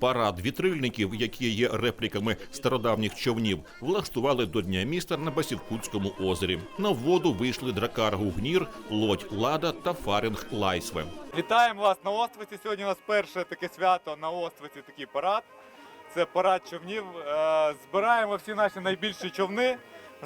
Парад вітрильників, які є репліками стародавніх човнів, влаштували до Дня міста на Басівкутському озері. На воду вийшли дракар Гугнір, лодь Лада та фаринг Лайсве. Вітаємо вас на Оствиці. Сьогодні у нас перше таке свято на Оствиці, такий парад. Це парад човнів. Е, Збираємо всі наші найбільші човни.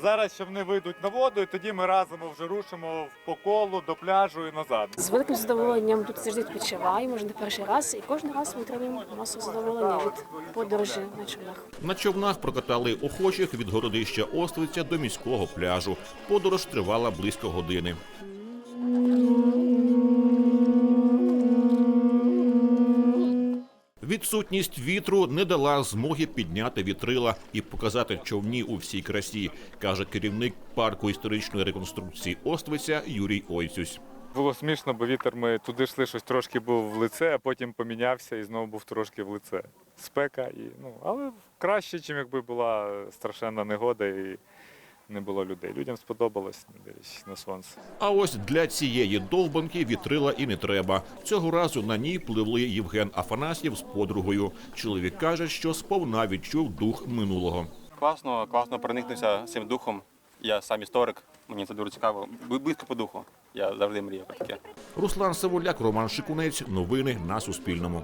Зараз човни вийдуть на воду, і тоді ми разом вже рушимо по колу до пляжу і назад. З великим задоволенням тут завжди відпочиваємо, вже не перший раз, і кожен раз ми отримуємо масу задоволення від подорожі на човнах. На човнах прокатали охочих від городища Оствиця до міського пляжу. Подорож тривала близько години. Відсутність вітру не дала змоги підняти вітрила і показати човні у всій красі, каже керівник парку історичної реконструкції Оствиця Юрій Ойцюсь. Було смішно, бо вітер ми туди йшли, щось трошки був в лице, а потім помінявся і знову був трошки в лице. Спека і ну, але краще, ніж якби була страшенна негода і не було людей. Людям сподобалось, не дивлячись на сонце. А ось для цієї довбанки вітрила і не треба. Цього разу на ній пливли Євген Афанасьєв з подругою. Чоловік каже, що сповна відчув дух минулого. Класно, класно проникнувся цим духом. Я сам історик, мені це дуже цікаво. Бли- Близько по духу. Я завжди мріяв про таке. Руслан Савуляк, Роман Шикунець. Новини на Суспільному.